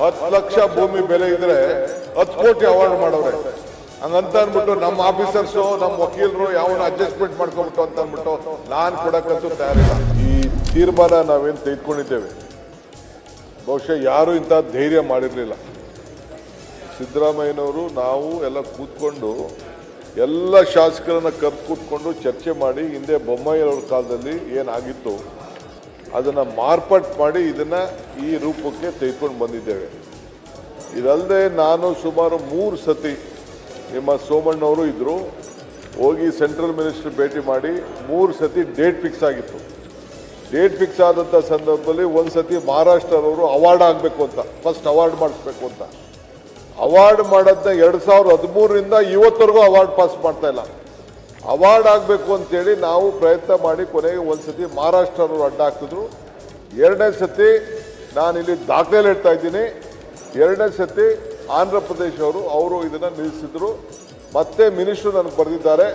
ಹತ್ತು ಲಕ್ಷ ಭೂಮಿ ಬೆಲೆ ಇದ್ರೆ ಹತ್ತು ಕೋಟಿ ಅವಾರ್ಡ್ ಮಾಡೋರೆ. ಹಂಗಂತ ಅಂದ್ಬಿಟ್ಟು ನಮ್ಮ ಆಫೀಸರ್ಸು ನಮ್ಮ ವಕೀಲರು ಯಾವ ಅಡ್ಜಸ್ಟ್ಮೆಂಟ್ ಮಾಡ್ಕೊಬಿಟ್ಟು ಅಂತ ಅಂದ್ಬಿಟ್ಟು ನಾನು ಕೊಡಕ್ಕಂತೂ ತಯಾರಿಲ್ಲ. ಈ ತೀರ್ಮಾನ ನಾವೇನು ತೆಗೆದುಕೊಂಡಿದ್ದೇವೆ? ಬಹುಶಃ ಯಾರು ಇಂಥ ಧೈರ್ಯ ಮಾಡಿರಲಿಲ್ಲ. ಸಿದ್ದರಾಮಯ್ಯನವರು ನಾವು ಎಲ್ಲ ಕೂತ್ಕೊಂಡು ಎಲ್ಲ ಶಾಸಕರನ್ನ ಕರೆದು ಕೂತ್ಕೊಂಡು ಚರ್ಚೆ ಮಾಡಿ ಹಿಂದೆ ಬೊಮ್ಮಾಯಿಯವ್ರ ಕಾಲದಲ್ಲಿ ಏನಾಗಿತ್ತು ಅದನ್ನ ಮಾರ್ಪಾಟ್ ಮಾಡಿ ಇದನ್ನು ಈ ರೂಪಕ್ಕೆ ತೆಗೆದುಕೊಂಡು ಬಂದಿದ್ದೇವೆ. ಇದಲ್ಲದೆ ನಾನು ಸುಮಾರು ಮೂರು ಸತಿ ನಿಮ್ಮ ಸೋಮಣ್ಣವರು ಇದ್ದರು ಹೋಗಿ ಸೆಂಟ್ರಲ್ ಮಿನಿಸ್ಟರ್ ಭೇಟಿ ಮಾಡಿ ಮೂರು ಸತಿ ಡೇಟ್ ಫಿಕ್ಸ್ ಆಗಿತ್ತು. ಡೇಟ್ ಫಿಕ್ಸ್ ಆದಂಥ ಸಂದರ್ಭದಲ್ಲಿ ಒಂದು ಸತಿ ಮಹಾರಾಷ್ಟ್ರದವರು ಅವಾರ್ಡ್ ಆಗಬೇಕು ಅಂತ, ಫಸ್ಟ್ ಅವಾರ್ಡ್ ಮಾಡಿಸ್ಬೇಕು ಅಂತ. ಅವಾರ್ಡ್ ಮಾಡೋದನ್ನ ಎರಡು ಸಾವಿರದ ಹದಿಮೂರರಿಂದ ಇವತ್ತವರೆಗೂ ಅವಾರ್ಡ್ ಪಾಸ್ ಮಾಡ್ತಾ ಇಲ್ಲ. ಅವಾರ್ಡ್ ಆಗಬೇಕು ಅಂತೇಳಿ ನಾವು ಪ್ರಯತ್ನ ಮಾಡಿ ಕೊನೆಗೆ ಒಂದು ಸತಿ ಮಹಾರಾಷ್ಟ್ರವರು ಅಡ್ಡ ಹಾಕಿದ್ರು ಎರಡನೇ ಸತಿ ನಾನು ಇಲ್ಲಿ ದಾಖಲೆ ಇಡ್ತಾ ಇದ್ದೀನಿ. ಎರಡನೇ ಸತಿ ಆಂಧ್ರ ಪ್ರದೇಶವರು ಅವರು ಇದನ್ನು ನಿಲ್ಲಿಸಿದ್ರು. ಮತ್ತೆ ಮಿನಿಸ್ಟ್ರು ನನಗೆ ಬರೆದಿದ್ದಾರೆ.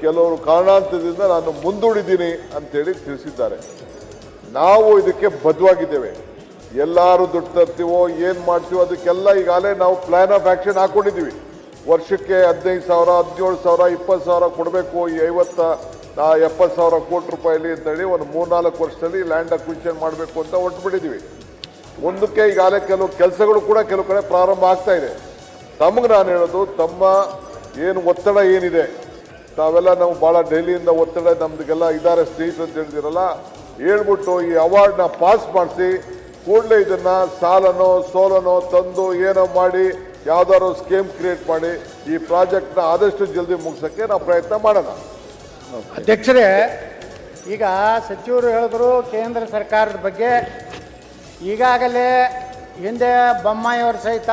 ಕೆಲವರು ಕಾರಣಾಂತರದಿಂದ ನಾನು ಮುಂದೂಡಿದ್ದೀನಿ ಅಂತೇಳಿ ತಿಳಿಸಿದ್ದಾರೆ. ನಾವು ಇದಕ್ಕೆ ಬದ್ಧವಾಗಿದ್ದೇವೆ. ಎಲ್ಲರೂ ದುಡ್ಡು ತರ್ತೀವೋ, ಏನು ಮಾಡ್ತೀವೋ, ಅದಕ್ಕೆಲ್ಲ ಈಗಾಗಲೇ ನಾವು ಪ್ಲ್ಯಾನ್ ಆಫ್ ಆ್ಯಕ್ಷನ್ ಹಾಕೊಂಡಿದ್ದೀವಿ. ವರ್ಷಕ್ಕೆ ಹದಿನೈದು ಸಾವಿರ, ಹದಿನೇಳು ಸಾವಿರ, ಇಪ್ಪತ್ತು ಸಾವಿರ ಕೊಡಬೇಕು. ಈ ಐವತ್ತ ಎಪ್ಪತ್ತು ಸಾವಿರ ಕೋಟಿ ರೂಪಾಯಿಲಿ ಅಂತೇಳಿ ಒಂದು ಮೂರ್ನಾಲ್ಕು ವರ್ಷದಲ್ಲಿ ಲ್ಯಾಂಡ್ ಅಕ್ವಿಷನ್ ಮಾಡಬೇಕು ಅಂತ ಹೊರಟ್ಬಿಟ್ಟಿದ್ದೀವಿ ಒಂದಕ್ಕೆ ಈಗಾಗಲೇ ಕೆಲವು ಕೆಲಸಗಳು ಕೂಡ ಕೆಲವು ಕಡೆ ಪ್ರಾರಂಭ ಆಗ್ತಾ ಇದೆ. ತಮಗೆ ನಾನು ಹೇಳೋದು, ತಮ್ಮ ಏನು ಒತ್ತಡ ಏನಿದೆ, ತಾವೆಲ್ಲ ನಾವು ಭಾಳ ಡೈಲಿಯಿಂದ ಒತ್ತಡ ನಮ್ದಿಗೆಲ್ಲ ಇದ್ದಾರೆ ಸ್ನೇಹಿತರು ಅಂತ ಹೇಳ್ತಿರಲ್ಲ ಹೇಳ್ಬಿಟ್ಟು ಈ ಅವಾರ್ಡ್ನ ಪಾಸ್ ಮಾಡಿಸಿ ಕೂಡಲೇ ಇದನ್ನು ಸಾಲನೋ, ಸೋಲನೋ ತಂದು ಏನೋ ಮಾಡಿ ಯಾವ್ದಾದ್ರು ಸ್ಕೀಮ್ ಕ್ರಿಯೇಟ್ ಮಾಡಿ ಈ ಪ್ರಾಜೆಕ್ಟ್ನ ಆದಷ್ಟು ಜಲ್ದಿ ಮುಗಿಸೋಕ್ಕೆ ನಾವು ಪ್ರಯತ್ನ ಮಾಡೋಣ. ಅಧ್ಯಕ್ಷರೇ, ಈಗ ಸಚಿವರು ಹೇಳಿದ್ರು ಕೇಂದ್ರ ಸರ್ಕಾರದ ಬಗ್ಗೆ. ಈಗಾಗಲೇ ಹಿಂದೆ ಬೊಮ್ಮಾಯಿಯವರು ಸಹಿತ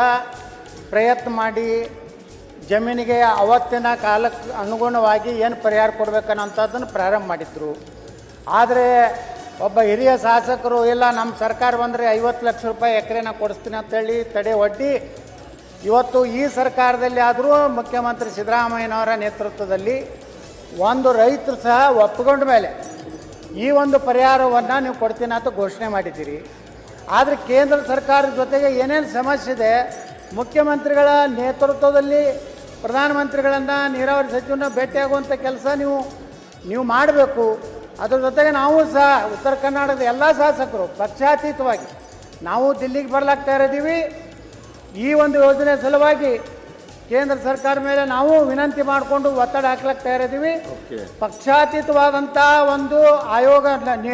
ಪ್ರಯತ್ನ ಮಾಡಿ ಜಮೀನಿಗೆ ಅವತ್ತಿನ ಕಾಲಕ್ಕೆ ಅನುಗುಣವಾಗಿ ಏನು ಪರಿಹಾರ ಕೊಡಬೇಕನ್ನೋಂಥದ್ದನ್ನು ಪ್ರಾರಂಭ ಮಾಡಿದ್ರು. ಆದರೆ ಒಬ್ಬ ಹಿರಿಯ ಶಾಸಕರು, ಇಲ್ಲ, ನಮ್ಮ ಸರ್ಕಾರ ಬಂದರೆ ಐವತ್ತು ಲಕ್ಷ ರೂಪಾಯಿ ಎಕರೆನ ಕೊಡಿಸ್ತೀನಿ ಅಂತೇಳಿ ತಡೆ ಒಡ್ಡಿ ಇವತ್ತು ಈ ಸರ್ಕಾರದಲ್ಲಿ ಆದರೂ ಮುಖ್ಯಮಂತ್ರಿ ಸಿದ್ದರಾಮಯ್ಯನವರ ನೇತೃತ್ವದಲ್ಲಿ ಒಂದು ರೈತರು ಸಹ ಒಪ್ಪಿಕೊಂಡ ಮೇಲೆ ಈ ಒಂದು ಪರಿಹಾರವನ್ನು ನೀವು ಕೊಡ್ತೀನಿ ಅಂತ ಘೋಷಣೆ ಮಾಡಿದ್ದೀರಿ. ಆದರೆ ಕೇಂದ್ರ ಸರ್ಕಾರದ ಜೊತೆಗೆ ಏನೇನು ಸಮಸ್ಯೆ ಇದೆ, ಮುಖ್ಯಮಂತ್ರಿಗಳ ನೇತೃತ್ವದಲ್ಲಿ ಪ್ರಧಾನಮಂತ್ರಿಗಳನ್ನು ನೀರಾವರಿ ಸಚಿವನ ಭೇಟಿಯಾಗುವಂಥ ಕೆಲಸ ನೀವು ನೀವು ಮಾಡಬೇಕು. ಅದ್ರ ಜೊತೆಗೆ ನಾವು ಸಹ ಉತ್ತರ ಕರ್ನಾಟಕದ ಎಲ್ಲ ಶಾಸಕರು ಪಕ್ಷಾತೀತವಾಗಿ, ನಾವು ದಿಲ್ಲಿಗೆ ಬರ್ಲಾಗ್ತಾ ಇದ್ದೀವಿ. ಈ ಒಂದು ಯೋಜನೆ ಸಲುವಾಗಿ ಕೇಂದ್ರ ಸರ್ಕಾರ ಮೇಲೆ ನಾವು ವಿನಂತಿ ಮಾಡಿಕೊಂಡು ಒತ್ತಡ ಹಾಕ್ಲಕ್ಕೆ ತಯಾರಿದ್ದೀವಿ. ಪಕ್ಷಾತೀತವಾದಂಥ ಒಂದು ಆಯೋಗ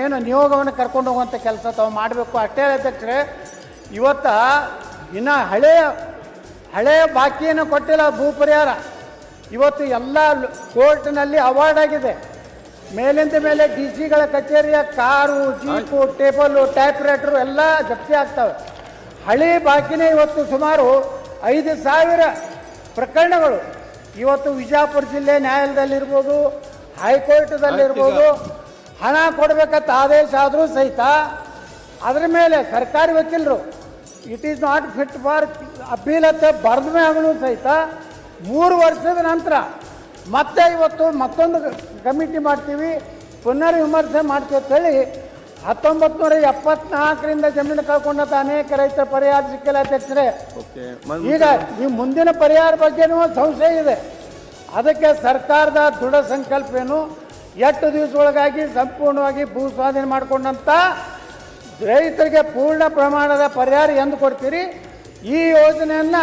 ಏನು ನಿಯೋಗವನ್ನು ಕರ್ಕೊಂಡು ಹೋಗುವಂಥ ಕೆಲಸ ತಾವು ಮಾಡಬೇಕು ಅಷ್ಟೇ ಅಧ್ಯಕ್ಷರೇ. ಇವತ್ತ ಇನ್ನು ಹಳೆಯ ಹಳೆಯ ಬಾಕಿಯನ್ನು ಕೊಟ್ಟಿಲ್ಲ ಭೂ ಪರಿಹಾರ. ಇವತ್ತು ಎಲ್ಲ ಕೋರ್ಟ್ನಲ್ಲಿ ಅವಾರ್ಡ್ ಆಗಿದೆ. ಮೇಲಿಂದ ಮೇಲೆ ಡಿ ಸಿಗಳ ಕಚೇರಿಯ car jeep table typewriter ಎಲ್ಲ ಜಪ್ತಿ ಆಗ್ತವೆ. ಹಳಿ ಬಾಕಿನೇ ಇವತ್ತು ಸುಮಾರು ಐದು ಸಾವಿರ ಪ್ರಕರಣಗಳು. ಇವತ್ತು ವಿಜಾಪುರ ಜಿಲ್ಲೆ ನ್ಯಾಯಾಲಯದಲ್ಲಿರ್ಬೋದು ಹೈಕೋರ್ಟ್ದಲ್ಲಿರ್ಬೋದು ಹಣ ಕೊಡಬೇಕಂತ ಆದೇಶ ಆದರೂ ಸಹಿತ ಅದರ ಮೇಲೆ ಸರ್ಕಾರಿ ವಕೀಲರು it is not fit for appeal ಅಂತ ಬರೆದ ಮೇಲೂ ಸಹಿತ ಮೂರು ವರ್ಷದ ನಂತರ ಮತ್ತೆ ಇವತ್ತು ಮತ್ತೊಂದು ಕಮಿಟಿ ಮಾಡ್ತೀವಿ ಪುನರ್ ವಿಮರ್ಶೆ ಮಾಡ್ತೀವಿ ಅಂತೇಳಿ ಹತ್ತೊಂಬತ್ತು ನೂರ ಎಪ್ಪತ್ನಾಲ್ಕರಿಂದ ಜಮೀನು ಕಳ್ಕೊಂಡಂತ ಅನೇಕ ರೈತರ ಪರಿಹಾರ ಸಿಕ್ಕಿಲ್ಲ ಅಧ್ಯಕ್ಷರೇ. ಈಗ ಈ ಮುಂದಿನ ಪರಿಹಾರ ಬಗ್ಗೆನೂ ಒಂದು ಸಂಶಯ ಇದೆ. ಅದಕ್ಕೆ ಸರ್ಕಾರದ ದೃಢ ಸಂಕಲ್ಪ ಏನು ಎಷ್ಟು ದಿವಸದೊಳಗಾಗಿ ಸಂಪೂರ್ಣವಾಗಿ ಭೂ ಸ್ವಾಧೀನ ಮಾಡಿಕೊಂಡಂತ ರೈತರಿಗೆ ಪೂರ್ಣ ಪ್ರಮಾಣದ ಪರಿಹಾರ ಎಂದು ಕೊಡ್ತೀರಿ. ಈ ಯೋಜನೆಯನ್ನ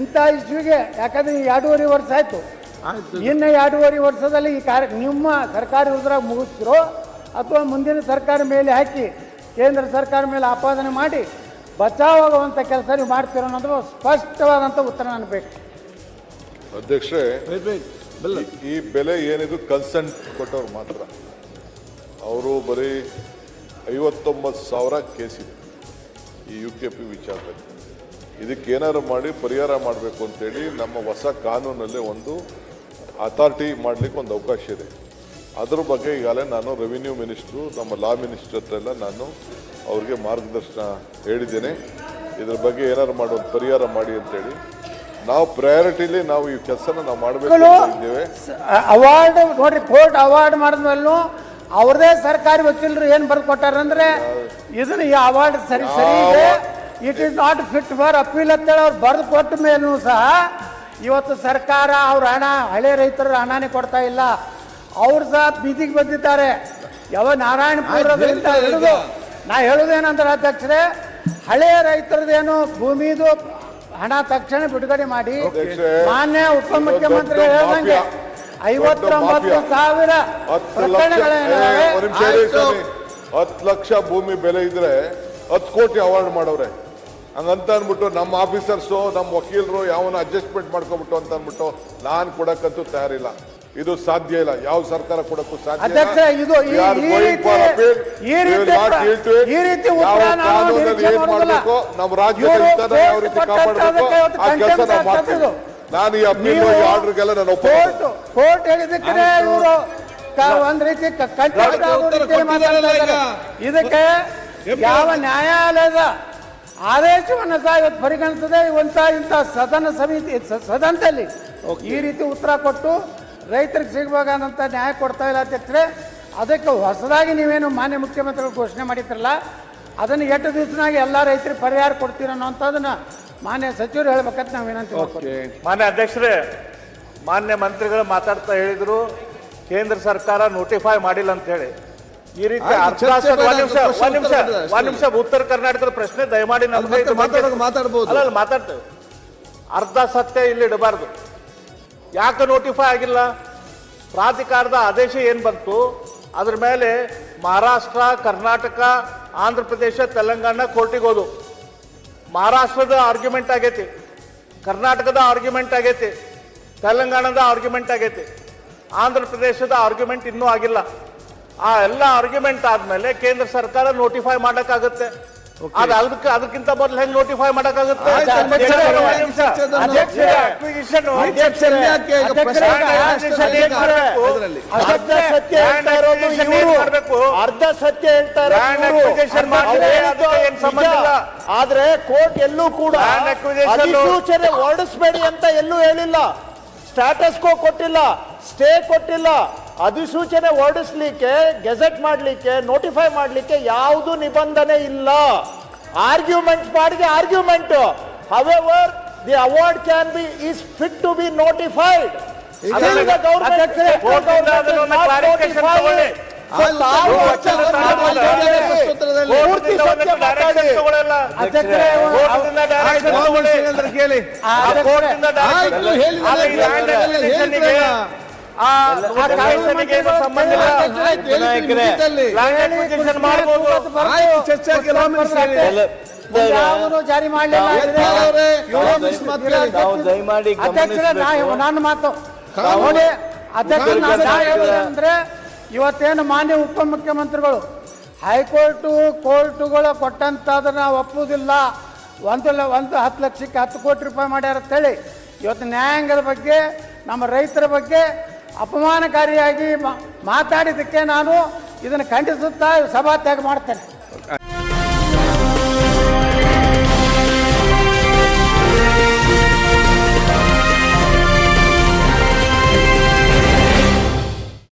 ಇಂಥ ಇಶ್ಯೂಗೆ ಯಾಕಂದ್ರೆ ಈ ಎರಡೂವರೆ ವರ್ಷ ಆಯ್ತು. ಇನ್ನು ಎರಡೂವರೆ ವರ್ಷದಲ್ಲಿ ಈ ಕಾರ್ಯ ನಿಮ್ಮ ಸರ್ಕಾರಿ ಉದ್ರಾಗ ಮುಗಿಸ್ತಿರೋ ಅಥವಾ ಮುಂದಿನ ಸರ್ಕಾರ ಮೇಲೆ ಹಾಕಿ ಕೇಂದ್ರ ಸರ್ಕಾರ ಮೇಲೆ ಆಪಾದನೆ ಮಾಡಿ ಬಚಾವಾಗುವಂಥ ಕೆಲಸ ನೀವು ಮಾಡ್ತೀರೋ ಅನ್ನೋದು ಸ್ಪಷ್ಟವಾದಂಥ ಉತ್ತರ ನಾನು ಬೇಕು. ಅಧ್ಯಕ್ಷರೇ ಈ- ಬೆಲೆ ಏನಿದು ಕನ್ಸೆಂಟ್ ಕೊಟ್ಟವ್ರು ಮಾತ್ರ. ಅವರು ಬರೀ ಐವತ್ತೊಂಬತ್ತು ಸಾವಿರ ಕೇಸಿದೆ ಈ ಯು ಕೆ ಪಿ ವಿಚಾರದಲ್ಲಿ. ಇದಕ್ಕೆ ಏನಾದ್ರು ಮಾಡಿ ಪರಿಹಾರ ಮಾಡಬೇಕು ಅಂತೇಳಿ ನಮ್ಮ ಹೊಸ ಕಾನೂನಲ್ಲೇ ಒಂದು ಅಥಾರಿಟಿ ಮಾಡಲಿಕ್ಕೆ ಒಂದು ಅವಕಾಶ ಇದೆ. ಅದ್ರ ಬಗ್ಗೆ ಈಗಾಗಲೇ ನಾನು ರೆವಿನ್ಯೂ ಮಿನಿಸ್ಟ್ರು ನಮ್ಮ ಲಾ ಮಿನಿಸ್ಟರ್ ಹತ್ರ ಎಲ್ಲ ನಾನು ಅವ್ರಿಗೆ ಮಾರ್ಗದರ್ಶನ ಹೇಳಿದ್ದೇನೆ. ಇದ್ರ ಬಗ್ಗೆ ಏನಾದ್ರು ಮಾಡೋ ಒಂದು ಪರಿಹಾರ ಮಾಡಿ ಅಂತೇಳಿ ನಾವು ಪ್ರಯಾರಿಟಿಲಿ ನಾವು ಈ ಕೆಲಸನ ನಾವು ಮಾಡಬೇಕು ಇದ್ದೇವೆ. ಅವಾರ್ಡ್ ನೋಡ್ರಿ ಕೋರ್ಟ್ ಅವಾರ್ಡ್ ಮಾಡಿದ್ಮೇಲೂ ಅವ್ರದೇ ಸರ್ಕಾರಿ ವಕೀಲರು ಏನು ಬರ್ದು ಕೊಟ್ಟಾರಂದ್ರೆ ಇದನ್ನ ಈ ಅವಾರ್ಡ್ ಸರಿ ಸರಿ ಇದೆ. It is not fit for appeal ಅಂತೇಳಿ ಅವ್ರು ಬರೆದು ಕೊಟ್ಟ ಮೇಲೂ ಸಹ ಇವತ್ತು ಸರ್ಕಾರ ಅವ್ರ ಹಣ ಹಳೆ ರೈತರ ಹಣನೇ ಕೊಡ್ತಾ ಇಲ್ಲ. ಅವ್ರು ಸಹ ಬೀದಿಗೆ ಬಂದಿದ್ದಾರೆ. ಯಾವ ನಾರಾಯಣಪುರದಿಂದ ಹಿಡಿದು. ನಾ ಹೇಳುದೇನಂದ್ರೆ ಅಧ್ಯಕ್ಷರೇ ಹಳೆಯ ರೈತರದೇನು ಭೂಮಿದು ಹಣ ತಕ್ಷಣ ಬಿಡುಗಡೆ ಮಾಡಿ ಮಾನ್ಯ ಉಪಮುಖ್ಯಮಂತ್ರಿ ಹೇಳ್ದಂಗೆ. ಐವತ್ತೊಂಬತ್ತು ಸಾವಿರ. ಹತ್ತು ಲಕ್ಷ ಭೂಮಿ ಬೆಲೆ ಇದ್ರೆ ಹತ್ತು ಕೋಟಿ ಅವಾರ್ಡ್ ಮಾಡವ್ರೆ ಹಂಗಂತ ಅಂದ್ಬಿಟ್ಟು ನಮ್ಮ ಆಫೀಸರ್ಸು ನಮ್ಮ ವಕೀಲರು ಯಾವನ ಅಡ್ಜಸ್ಟ್ಮೆಂಟ್ ಮಾಡ್ಕೊಬಿಟ್ಟು ಅಂತ ಅಂದ್ಬಿಟ್ಟು ನಾನು ಕೊಡಕ್ಕಂತೂ ತಯಾರಿಲ್ಲ. ಇದು ಸಾಧ್ಯ ಇಲ್ಲ. ಯಾವ ಸರ್ಕಾರ ಕೊಡಕ್ಕೂ ಸಾಧ್ಯ ಅಧ್ಯಕ್ಷ, ಇದು ಈ- ರೀತಿ- ಈ ರೀತಿ. ಈ ರೀತಿ ಉತ್ತರ ನಿರೀಕ್ಷೆ ಏನ್ ನಮ್ಮ ರಾಜ್ಯದ ಇವರು ಹಿತನ ಯಾವ ರೀತಿ ಕಾಪಾಡಬೇಕು? ಆ ಕೆಲಸ ನಾವು ಮಾಡ್ತೀವಿ. ನಾನು ಈ ಅಪೀಲ್ ಆರ್ಡರ್ಗೆಲ್ಲ ನಾನು ಕೋರ್ಟ್ ಇವರು ಒಂದ್ ರೀತಿ ಆಗೋ ಈಗ. ಇದಕ್ಕೆ ಯಾವ ನ್ಯಾಯಾಲಯದ ಆದೇಶವನ್ನು ಸಹ ಇವತ್ತು ಪರಿಗಣಿಸದೆ ಇವಂತ ಇಂಥ ಸದನ ಸಮಿತಿ ಸದನದಲ್ಲಿ ಈ ರೀತಿ ಉತ್ತರ ಕೊಟ್ಟು ರೈತರಿಗೆ ಸಿಗಬೇಕಾದಂಥ ನ್ಯಾಯ ಕೊಡ್ತಾ ಇಲ್ಲ ಅಧ್ಯಕ್ಷರೇ ಅದಕ್ಕೆ ಹೊಸದಾಗಿ ನೀವೇನು ಮಾನ್ಯ ಮುಖ್ಯಮಂತ್ರಿಗಳು ಘೋಷಣೆ ಮಾಡಿದ್ರಲ್ಲ ಅದನ್ನು ಎಷ್ಟು ದಿವಸನಾಗಿ ಎಲ್ಲ ರೈತರಿಗೆ ಪರಿಹಾರ ಕೊಡ್ತೀರ ಅನ್ನೋಂಥದ್ದನ್ನ ಮಾನ್ಯ ಸಚಿವರು ಹೇಳ್ಬೇಕಂತ ನಾವು ವಿನಂತಿ ಮಾಡ್ತೀವಿ ಮಾನ್ಯ ಅಧ್ಯಕ್ಷರೇ ಮಾನ್ಯ ಮಂತ್ರಿಗಳು ಮಾತಾಡ್ತಾ ಹೇಳಿದ್ರು ಕೇಂದ್ರ ಸರ್ಕಾರ ನೋಟಿಫೈ ಮಾಡಿಲ್ಲ ಅಂತ ಹೇಳಿ. ಈ ರೀತಿ ಒಂದ್ ನಿಮಿಷ ಒಂದ್ ನಿಮಿಷ ಉತ್ತರ ಕರ್ನಾಟಕದ ಪ್ರಶ್ನೆ ದಯಮಾಡಿ ಮಾತಾಡ್ತೇವೆ. ಅರ್ಧ ಸತ್ಯ ಇಲ್ಲಿ ಇಡಬಾರ್ದು. ಯಾಕೆ ನೋಟಿಫೈ ಆಗಿಲ್ಲ? ಪ್ರಾಧಿಕಾರದ ಆದೇಶ ಏನು ಬಂತು? ಅದ್ರ ಮೇಲೆ ಮಹಾರಾಷ್ಟ್ರ, ಕರ್ನಾಟಕ, ಆಂಧ್ರ ಪ್ರದೇಶ, ತೆಲಂಗಾಣ ಕೋರ್ಟಿಗೆ ಹೋದು. ಮಹಾರಾಷ್ಟ್ರದ ಆರ್ಗ್ಯುಮೆಂಟ್ ಆಗೈತಿ, ಕರ್ನಾಟಕದ ಆರ್ಗ್ಯುಮೆಂಟ್ ಆಗೈತಿ, ತೆಲಂಗಾಣದ ಆರ್ಗ್ಯುಮೆಂಟ್ ಆಗೈತಿ, ಆಂಧ್ರ ಪ್ರದೇಶದ ಆರ್ಗ್ಯುಮೆಂಟ್ ಇನ್ನೂ ಆಗಿಲ್ಲ. ಆ ಎಲ್ಲ ಆರ್ಗ್ಯುಮೆಂಟ್ ಆದಮೇಲೆ ಕೇಂದ್ರ ಸರ್ಕಾರ ನೋಟಿಫೈ ಮಾಡಕ್ಕಾಗತ್ತೆ. ಅದ್ ಅದಕ್ಕೆ ಅದಕ್ಕಿಂತ ಮೊದಲು ಹೆಂಗ್ ನೋಟಿಫೈ ಮಾಡಕ್ಕಾಗುತ್ತೆ. ಅರ್ಧ ಸತ್ಯ ಹೇಳ್ತಾ ಇರೋದು ಅರ್ಧ ಸತ್ಯ ಹೇಳ್ತಾ ಇರೋದು. ಆದ್ರೆ ಕೋರ್ಟ್ ಎಲ್ಲೂ ಕೂಡ ಅಧಿಸೂಚನೆ ಹೊರಡಿಸ್ಬೇಡಿ ಅಂತ ಎಲ್ಲೂ ಹೇಳಿಲ್ಲ. ಸ್ಟಾಟಸ್ ಕೋ ಕೊಟ್ಟಿಲ್ಲ. ಸ್ಟೇ ಕೊಟ್ಟಿಲ್ಲ. ಅಧಿಸೂಚನೆ ಹೊರಡಿಸ್ಲಿಕ್ಕೆ ಗೆಜೆಟ್ ಮಾಡಲಿಕ್ಕೆ ನೋಟಿಫೈ ಮಾಡಲಿಕ್ಕೆ ಯಾವುದು ನಿಬಂಧನೆ ಇಲ್ಲ. ಆರ್ಗ್ಯುಮೆಂಟ್ ಮಾಡಿದೆ argument however the award can be is fit to be notified ಕೇಳಿ ಜಾರಿ ಮಾಡಲಿಲ್ಲ. ನಾವು. ನನ್ನ ಮಾತು. ನೋಡಿ ಅಂದ್ರೆ ಇವತ್ತೇನು ಮಾನ್ಯ ಉಪಮುಖ್ಯಮಂತ್ರಿಗಳು ಹೈಕೋರ್ಟು ಕೋರ್ಟುಗಳು ಕೊಟ್ಟಂತದನ್ನ ಒಪ್ಪುವುದಿಲ್ಲ. ಒಂದು ಲ- ಒಂದು ಹತ್ತು ಲಕ್ಷಕ್ಕೆ ಹತ್ತು ಕೋಟಿ ರೂಪಾಯಿ ಮಾಡ್ಯಾರ ಅಂತೇಳಿ. ಇವತ್ತು ನ್ಯಾಯಾಂಗದ ಬಗ್ಗೆ ನಮ್ಮ ರೈತರ ಬಗ್ಗೆ ಅಪಮಾನಕಾರಿಯಾಗಿ ಮಾತಾಡಿದ್ದಕ್ಕೆ ನಾನು ಇದನ್ನು ಖಂಡಿಸುತ್ತಾ ಸಭಾತ್ಯಾಗ ಮಾಡ್ತೇನೆ.